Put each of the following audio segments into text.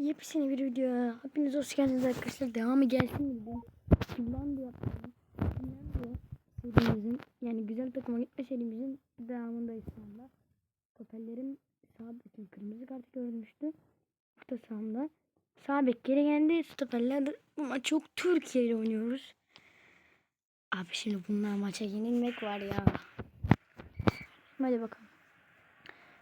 Yepyeni bir video. Hepiniz hoş geldiniz arkadaşlar. Devamı gelsin dedim. Finlandiya yapalım. Finlandiya serimizin yani güzel takıma gitme serimizin devamındayız şu anda. Stoperlerim sağ bekim kırmızı kart görmüştü. Orta sahamda. Sağ bek geri geldi. Stoperler maç çok Türkiye ile oynuyoruz. Abi şimdi bunlar maça yenilmek var ya. Hadi bakalım.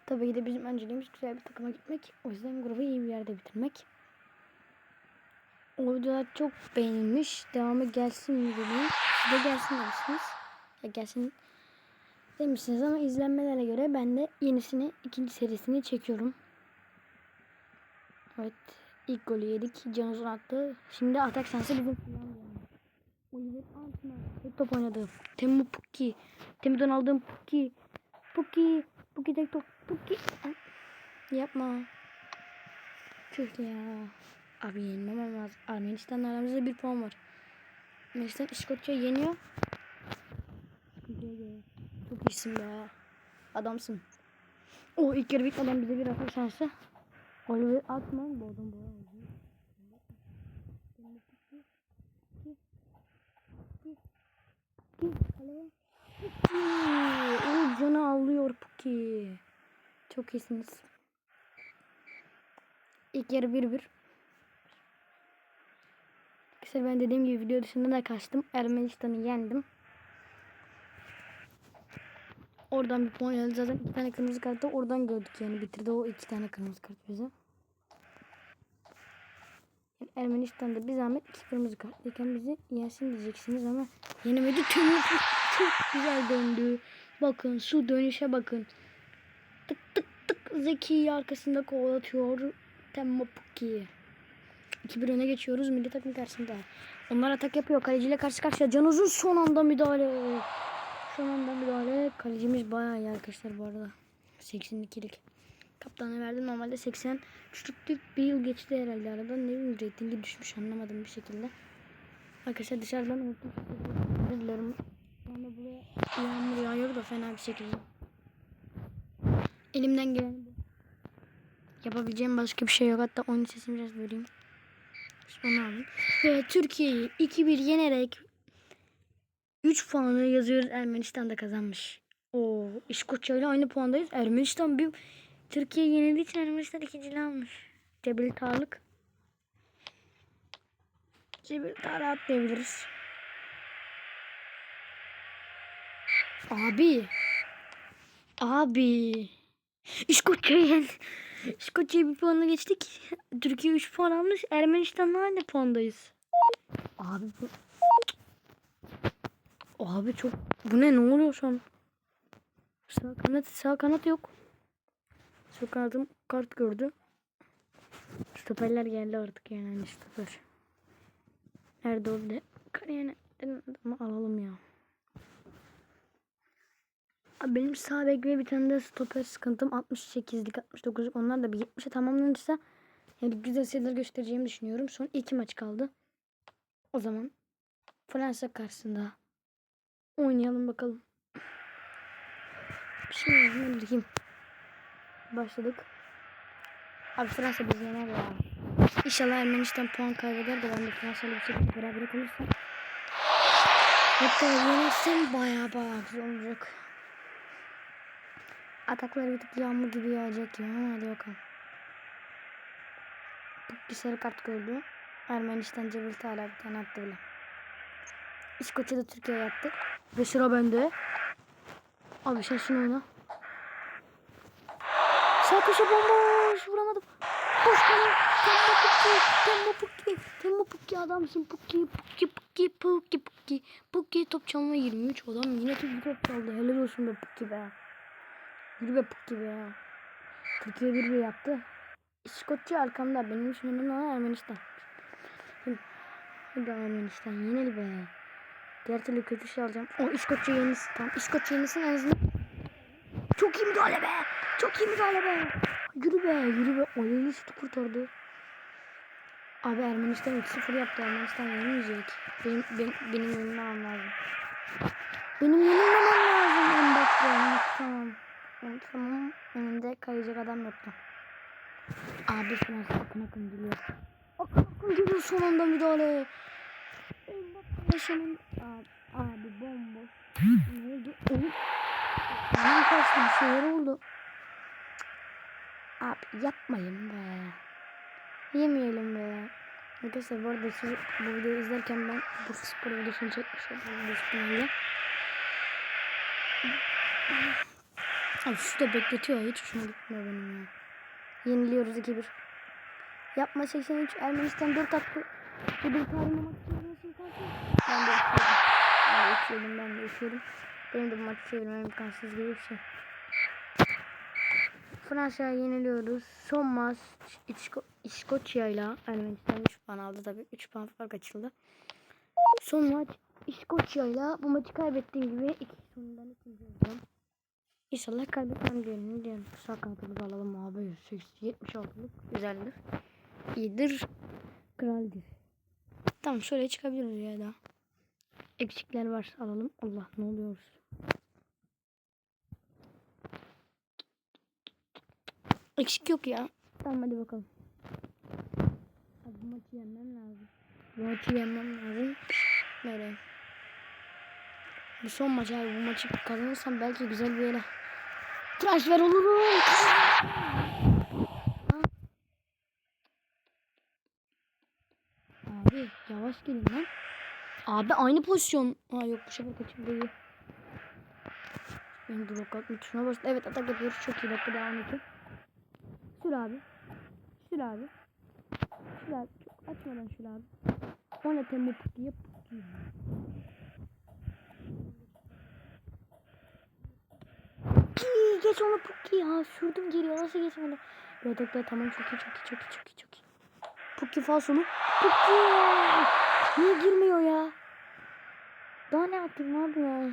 Tabii ki de bizim önceliğimiz güzel bir takıma gitmek. O yüzden grubu iyi bir yerde bitirmek. O videolar çok beğenilmiş. Devamı gelsin mi dedim. Siz de gelsin demişsiniz. Ya gelsin demişsiniz ama izlenmelere göre ben de yenisini, ikinci serisini çekiyorum. Evet. ilk golü yedik. Can Uzun attı. Şimdi atak şansı bizim. Oliver Antman. Top oynadı. Temu Pukki. Temu'dan aldığım Pukki. Pukki. Pukki tek top. Pukki. Yapma. Tüh ya. Abi yenmemem lazım. Ermenistan'la aramızda bir puan var. Ermenistan İskoçya yeniyor. Çok iyisin be. Adamsın. O ilk yarı bitmeden bize bir atış şansı. Oliver Altman. Bu adam bayağı uzun. Kaleye. O canı alıyor Puki. Çok iyisiniz. İlk yarı 1-1. Arkadaşlar ben dediğim gibi video dışında da kaçtım. Ermenistan'ı yendim. Oradan bir puan geldi. Zaten iki tane kırmızı kartı oradan gördük yani. Bitirdi o iki tane kırmızı kart bize. Yani Ermenistan'da bir zahmet iki kırmızı kartlıyken bizi yensin diyeceksiniz ama yenemedi. Tüm çok güzel döndü. Bakın şu dönüşe bakın. Tık tık tık Zeki arkasında kovalatıyor. Temmo Pukki. 2-1 öne geçiyoruz milli takım karşısında. Onlar atak yapıyor. Kaleciyle karşı karşıya. Can Uzun son anda müdahale. Son anda müdahale. Kalecimiz bayağı iyi arkadaşlar bu arada. 82'lik. Kaptana verdim. Normalde 80 küçüktük. Bir yıl geçti herhalde aradan. Ne bileyim reytingi düşmüş anlamadım bir şekilde. Arkadaşlar dışarıdan. Özür dilerim. Anda buraya yağmur yağıyor da fena bir şekilde. Elimden gelen. Yapabileceğim başka bir şey yok. Hatta oyun sesini biraz vereyim. Onu alın. Ve Türkiye'yi 2-1 yenerek 3 puanı yazıyoruz. Ermenistan da kazanmış. Oo, İskoçya ile aynı puandayız. Ermenistan bir Türkiye yenildiği için Ermenistan ikinciliği almış. Cebil Tarlık. Cebil Tarlık atlayabiliriz. Abi. Abi. İskoçya'yı. İskoçya'yı bir puanla geçtik. Türkiye 3 puan almış. Ermenistan'la aynı puandayız. Abi bu... Abi çok... Bu ne? Ne oluyor şu an? Sağ kanat, sağ kanat yok. Sağ kanatım kart gördü. Stoperler geldi artık yani hani stoper. Nerede oldu? Adamı alalım ya. Benim sağ bek ve bir tane de stoper sıkıntım 68'lik 69'luk onlar da bir 70'e tamamlanırsa yani güzel şeyler göstereceğimi düşünüyorum. Son iki maç kaldı. O zaman Fransa karşısında oynayalım bakalım. Şimdi ne bileyim. Başladık. Abi Fransa bizi yener ya. İnşallah Ermenistan puan kaybeder de ben de Fransa'yla bir şekilde beraber kalırsam. Hatta yenersem baya baya güzel olacak. Ataklar bir tık yağmur gibi yağacak ya. Hadi bakalım. Bir sarı kart gördü. Ermenistan Cebil hala bir tane attı bile. İskoçya da Türkiye'ye yattı. Ve sıra bende. Abi sen şunu oyna. Sağ köşe bomboş. Vuramadım. Boş kalın. Temmo Pukki. Temmo Pukki. Temmo Pukki adamsın. Pukki. Pukki. Pukki. Pukki. Pukki. Pukki top çalma 23. Adam yine top çaldı. Helal olsun be Pukki be. Yürü be Pukki be. Türkiye bir bir yaptı. İskoçya arkamda. Benim önemli olan Ermenistan. Hadi Ermenistan yenil be. Diğer türlü kötü şey alacağım. O İskoçya yenisi. Tamam İskoçya yenisi en azından. Çok iyi müdahale be. Çok iyi müdahale be. Yürü be. Yürü be. Oyunu şutu kurtardı. Abi Ermenistan 3-0 yaptı. Ermenistan yenmeyecek. Benim, benim, benim yenilmem lazım. Benim yenilmem lazım. Mbappe. Tamam. Tamam. Önünde kayacak adam yoktu. Abi Fransa akın akın geliyor. Akın akın geliyor son anda müdahale. Sonun... Abi, abi bomboş. ne oldu? Oğlum. Benim kaçtı bir oldu. Abi yapmayın be. Yemeyelim be. Arkadaşlar bu arada siz bu videoyu izlerken ben bu spor videosunu çekmiş oldum. büyük ihtimalle. Abi şu da bekletiyor. Hiç hoşuma gitmiyor benim ya. Yeniliyoruz 2-1. Yapma 83. Ermenistan 4 attı. Bu bir çevirmesi imkansız. Ben de uçuyordum. Ben de uçuyordum. Ben de uçuyordum. Benim de bu maçı çevirmem imkansız gibi bir şey. Fransa'ya yeniliyoruz. Son maç İsko İskoçya ile Ermenistan 3 puan aldı tabii. 3 puan fark açıldı. Son maç İskoçya ile bu maçı kaybettiğim gibi iki sonundan ikinci oldum. İnşallah kaybetmem diyelim. diyelim. Sağ kanatımızı alalım abi. 76'lık güzeldir. İyidir. Kraldir. Tamam şöyle çıkabiliriz ya da. Eksikler var alalım. Allah ne oluyoruz? Eksik yok ya. Tamam hadi bakalım. Abi bu maçı yenmem lazım. Maçı yenmem lazım. Böyle. Bu son maç abi. Bu maçı kazanırsam belki güzel bir yere transfer olurum. Abi yavaş gelin lan. Abi aynı pozisyon. Ha yok bu sefer kaçırdı iyi. Benim blok atma tuşuna bastı. Evet atak yapıyoruz. Çok iyi dakika devam ediyor. Sür abi. Sür abi. Sür abi. Çok açmadan sür abi. O ne tempo pukiye Puki geç onu puki ya. Sürdüm geriye nasıl geçmedi. Evet evet tamam çok iyi çok iyi çok iyi çok iyi çok iyi. Puki falsonu. Puki. Niye girmiyor ya? Daha ne yapayım abi ya?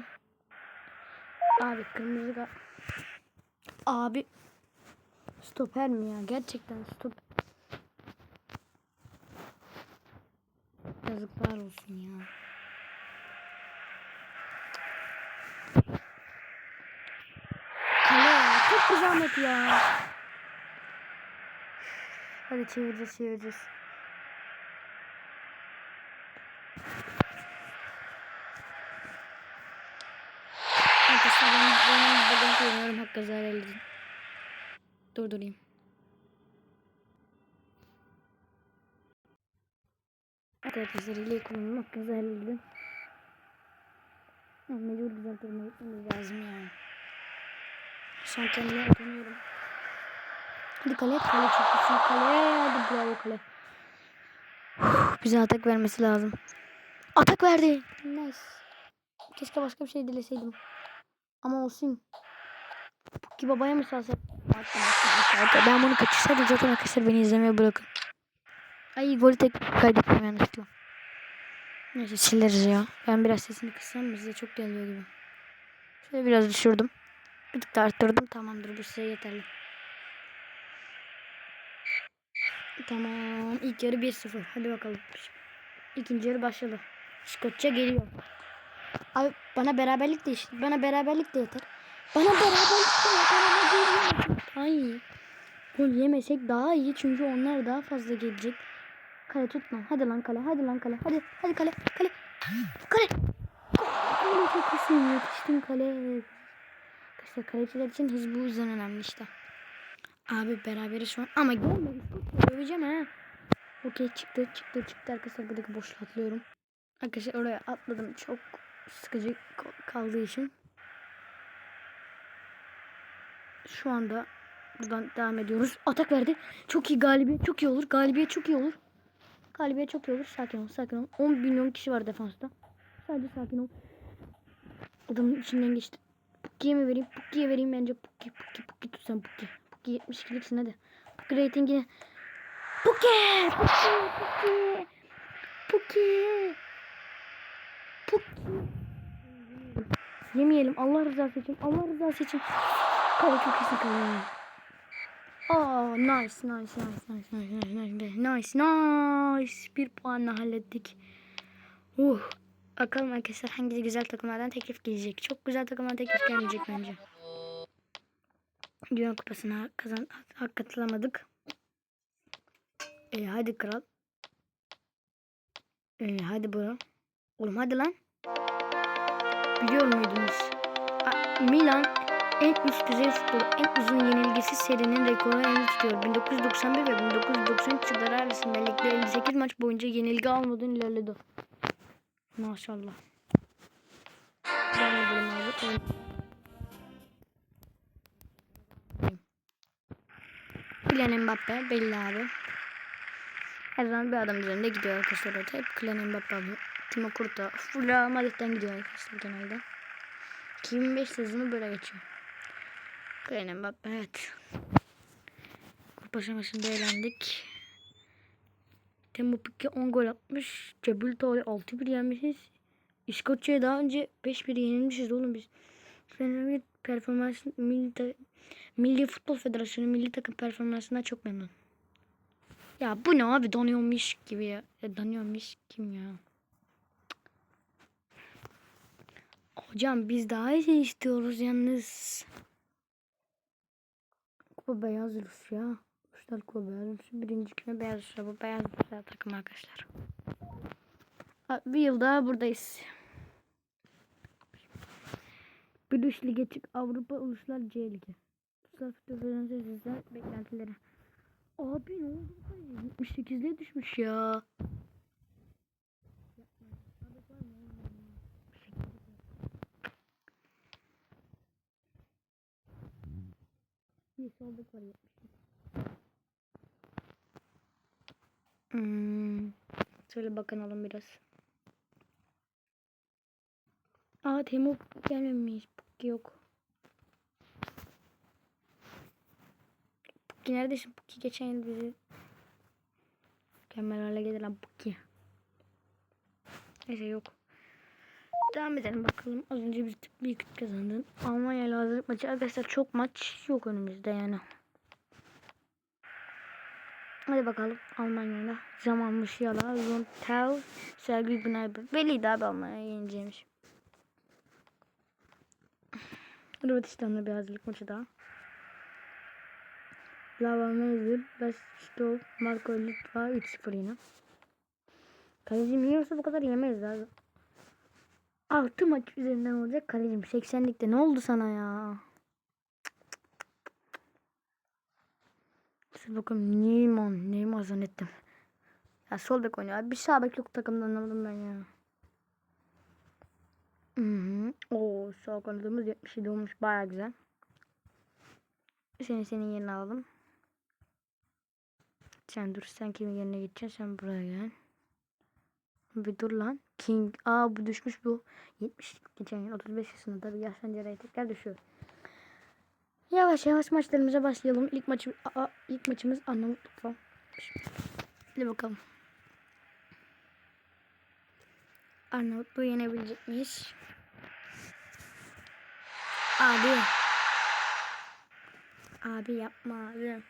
Abi kırmızı da. Abi Stoper mi ya? Gerçekten stop. Yazıklar olsun ya. Kale ya. Zahmet ya. Hadi çevireceğiz çevireceğiz. Arkadaşlar ben benim bugün görüyorum hakkı zarar edin. Durdurayım. Arkadaşlar ile kullanım hakkı zarar edin. Mecbur güzel gitmemiz lazım yani. Şu an kendime dönüyorum. Hadi kale kale çok güzel kale. Hadi bravo kale. Bize atak vermesi lazım. Atak verdi. Nice. Keşke başka bir şey dileseydim. Ama olsun. Ki babaya mı salsak? Ben bunu kaçırsaydım zaten arkadaşlar beni izlemeye bırakın. Ay golü tek kaydettim yanlışlıkla. Neyse sileriz ya. Ben biraz sesini kıssam mı size çok geliyor gibi. Şöyle biraz düşürdüm. Bir tık arttırdım. Tamamdır bu size yeterli. Tamam. İlk yarı 1-0. Hadi bakalım. İkinci yarı başladı. Skoçya geliyor. Abi bana beraberlik de işte. Bana beraberlik de yeter. Bana beraberlik de yeter ama gol yemesek daha iyi. İyi çünkü onlar daha fazla gelecek. Kale tutma. Hadi lan kale. Hadi lan kale. Hadi. Hadi kale. Kale. Kale. Kale çok iyisin. Yetiştin kale. Arkadaşlar kaleciler için hız bu yüzden önemli işte. Abi beraberiz şu an. Ama gelme. Öveceğim ha. Okey çıktı. Çıktı. Çıktı. Arkadaşlar buradaki boşluğa atlıyorum. Arkadaşlar oraya atladım. Çok sıkıcı kaldığı için. Şu anda buradan devam ediyoruz. Atak verdi. Çok iyi galibiyet. Çok iyi olur. Galibiyet çok iyi olur. Galibiyet çok iyi olur. Sakin ol. Sakin ol. 10 milyon kişi var defansta. Sadece sakin ol. Adamın içinden geçti. Pukki'ye mi vereyim? Pukki'ye vereyim bence. Pukki, Pukki, Pukki tutsan Pukki. Pukki 72'liksin hadi. Pukki reytingini. Pukki! Pukki! Pukki! Pukki! Pukki! Yemeyelim. Allah rızası için. Allah rızası için. Kale iyisin kale. Aa, nice, nice, nice, nice, nice, nice, nice, nice, nice. Bir puanla hallettik. Uh. Bakalım arkadaşlar hangi güzel takımlardan teklif gelecek. Çok güzel takımlardan teklif gelmeyecek bence. Dünya kupasına kazan hak katılamadık. E hadi kral. E hadi bro. Oğlum hadi lan. Biliyor muydunuz? A- Milan en üst düzey futbolu en uzun yenilgisiz serinin rekorunu elde tutuyor. 1991 ve 1993 yılları arasında ligde 58 maç boyunca yenilgi almadan ilerledi. Maşallah. Devam edelim abi. Kylian Mbappe belli abi. Her zaman bir adam üzerinde gidiyor arkadaşlar orada. Hep Kylian Mbappe alıyor. Timo Kurta. Fulla Madrid'den gidiyor arkadaşlar genelde. 2005 sezonu böyle geçiyor. Kylian Mbappe evet. Kupa şampiyonasında eğlendik. Timo Pukki 10 gol atmış. Cebül Tore 6-1 yenmişiz. İskoçya'ya daha önce 5-1 yenilmişiz oğlum biz. Fenerbahçe performans milli, milli Futbol Federasyonu milli takım performansından çok memnun. Ya bu ne abi donuyormuş gibi ya. ya donuyormuş kim ya? Hocam biz daha iyi istiyoruz yalnız. Kupa beyaz Rusya. Beyaz Rusya. Birinci küme beyaz. Bu beyaz Rusya takım arkadaşlar. Bir yıl daha buradayız. Brüş Lig'e çık. Avrupa Uluslar C Ligi. Uluslar Futbol sizler beklentileri. Abi ne oldu? 78'liğe düşmüş ya. Bir soldak var 70. Hmm. Şöyle bakalım biraz. Aa Temu gelmemiş. Pukki yok. Pukki neredesin? Pukki geçen yıl bizi mükemmel hale getiren Pukki. Neyse yok. Devam edelim bakalım. Az önce bir küt kazandın. Almanya ile hazırlık maçı. Arkadaşlar çok maç yok önümüzde yani. Hadi bakalım Almanya'da. Zaman Musiala, Zontel, Sergio Gnabry. Belliydi abi Almanya'ya yeneceğimiz. Hırvatistan'da bir hazırlık maçı daha. Lava Mezir, Bestov, Marco Litva 3-0 yine. Kalecim yiyorsa bu kadar yemeyiz abi. 6 maç üzerinden olacak kalecim. 80'likte ne oldu sana ya? Siz bakın Neyman, Neyman zannettim. Ya sol bek oynuyor. Abi Bir sağ bek yok takımdan anlamadım ben ya. Hı sağ kanadımız 77 olmuş. Baya güzel. Seni senin yerine alalım. Sen dur. Sen kimin yerine gideceksin? Sen buraya gel. Bir dur lan. King. Aa bu düşmüş bu. 70 geçen yıl 35 yaşında tabii cereye tekrar düşüyor. Yavaş yavaş maçlarımıza başlayalım. İlk maçı aa, ilk maçımız Arnavutluk'la. Hadi bakalım. Arnavutluğu yenebilecek miyiz? Abi. Abi yapma abi.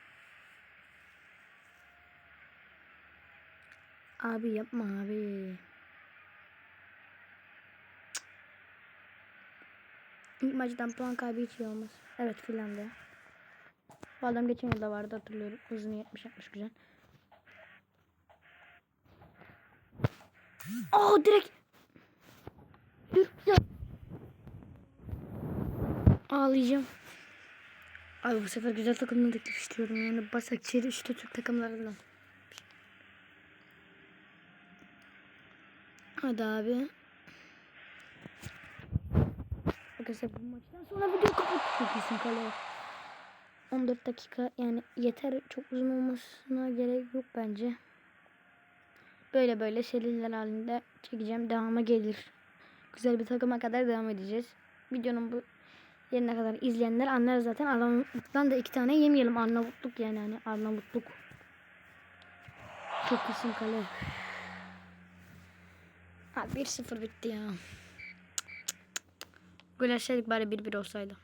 Abi yapma abi. İlk maçtan puan kaybı hiç iyi olmaz. Evet Finlandiya. Bu adam geçen yılda vardı hatırlıyorum. Hızını 70 yapmış güzel. Aa direkt. Dur ya. Ağlayacağım. Abi bu sefer güzel takımını teklif istiyorum. Yani Başakşehir işte Türk takımlarından. Hadi abi. Arkadaşlar bu maçtan sonra video kapat. Çok iyisin kale. 14 dakika yani yeter. Çok uzun olmasına gerek yok bence. Böyle böyle seriler halinde çekeceğim. Devamı gelir. Güzel bir takıma kadar devam edeceğiz. Videonun bu yerine kadar izleyenler anlar zaten. Arnavutluk'tan da iki tane yemeyelim. Arnavutluk yani hani Arnavutluk. Çok iyisin kale. Ha 1-0 bitti ya. Gol bari 1-1 olsaydı.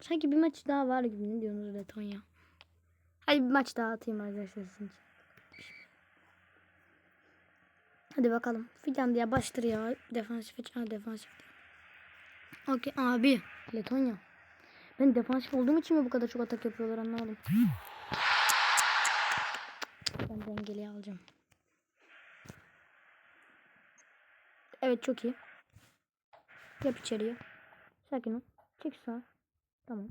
Sanki bir maç daha var gibi ne diyorsunuz Letonya? Hadi bir maç daha atayım arkadaşlar sizin için. Hadi bakalım. Finlandiya baştır ya. Defansif. Ha defansif. Okey abi. Letonya. Ben defansif olduğum için mi bu kadar çok atak yapıyorlar anlamadım. ben dengeli alacağım. Evet çok iyi. Yap içeriye. Sakin ol. Çek sağa. Tamam.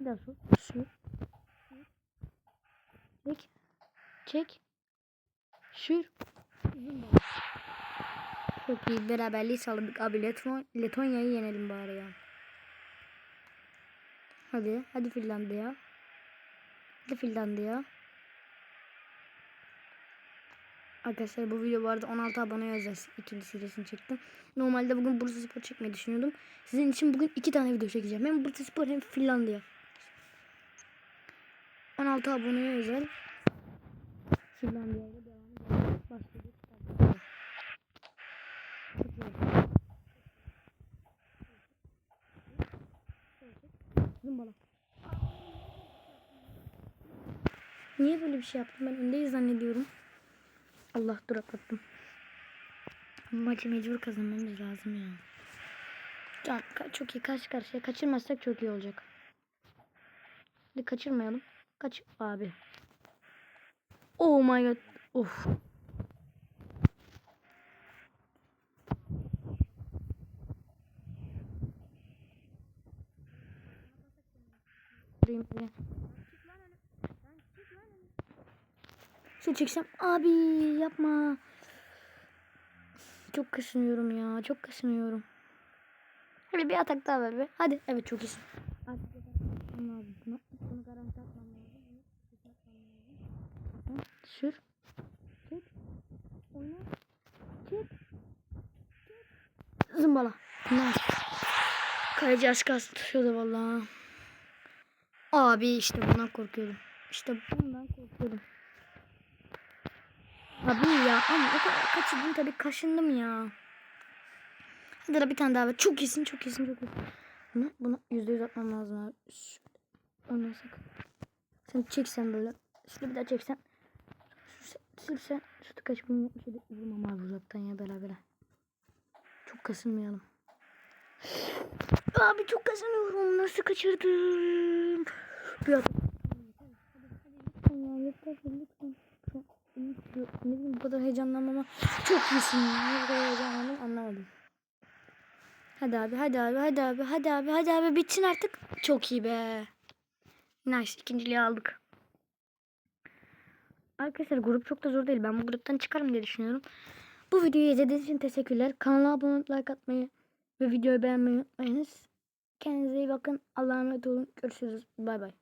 Bir daha sol. Sür. Çek. Çek. Sür. Çok iyi. Beraberliği sağladık. Abi Leton Letonya'yı yenelim bari ya. Hadi. Hadi Finlandiya. Hadi Finlandiya. Arkadaşlar bu video arada 16 aboneye özel ikinci serisini çektim. Normalde bugün Bursa Spor çekmeyi düşünüyordum. Sizin için bugün iki tane video çekeceğim. Hem Bursa Spor hem Finlandiya. 16 aboneye özel. Finlandiya devam edelim. Başladık. Zımbala. Niye böyle bir şey yaptım? Ben öndeyiz zannediyorum. Allah dur atlattım. Maçı mecbur kazanmamız lazım ya. Ka- çok iyi karşı karşıya. Kaçırmazsak çok iyi olacak. Hadi kaçırmayalım. Kaç abi. Oh my god. Of. Durayım bir. Şu çeksem abi yapma. Çok kaşınıyorum ya. Çok kaşınıyorum. Hadi bir atak daha ver be. Hadi. Evet çok iyisin. Sür. Çek. Oyna. Çek. Zımbala. Nice. Kaleci az kalsın tutuyordu valla. Abi işte bundan korkuyordum. İşte bundan korkuyordum. Abi ya ama o kadar kaçırdım tabii kaşındım ya. Hadi da bir tane daha ver. Çok iyisin çok iyisin çok iyisin. Bunu, bunu yüzde yüz atmam lazım abi. Şöyle oynasak. Sen çeksen böyle. Şöyle bir daha çeksen. Sürsen. Şutu kaç yapmış. Hadi vurmam abi uzaktan ya beraber. Çok kasılmayalım. Abi çok kazanıyorum. Nasıl kaçırdım? Bir. Hadi, hadi, hadi, lütfen ya, yeter, lütfen. Ne bileyim bu kadar heyecanlanmama. Çok iyisin ya. Ne kadar heyecanlandım anlamadım. Hadi abi hadi abi hadi abi hadi abi hadi abi bitsin artık. Çok iyi be. Nice ikinciliği aldık. Arkadaşlar grup çok da zor değil. Ben bu gruptan çıkarım diye düşünüyorum. Bu videoyu izlediğiniz için teşekkürler. Kanala abone olup like atmayı ve videoyu beğenmeyi unutmayınız. Kendinize iyi bakın. Allah'a emanet olun. Görüşürüz. Bay bay.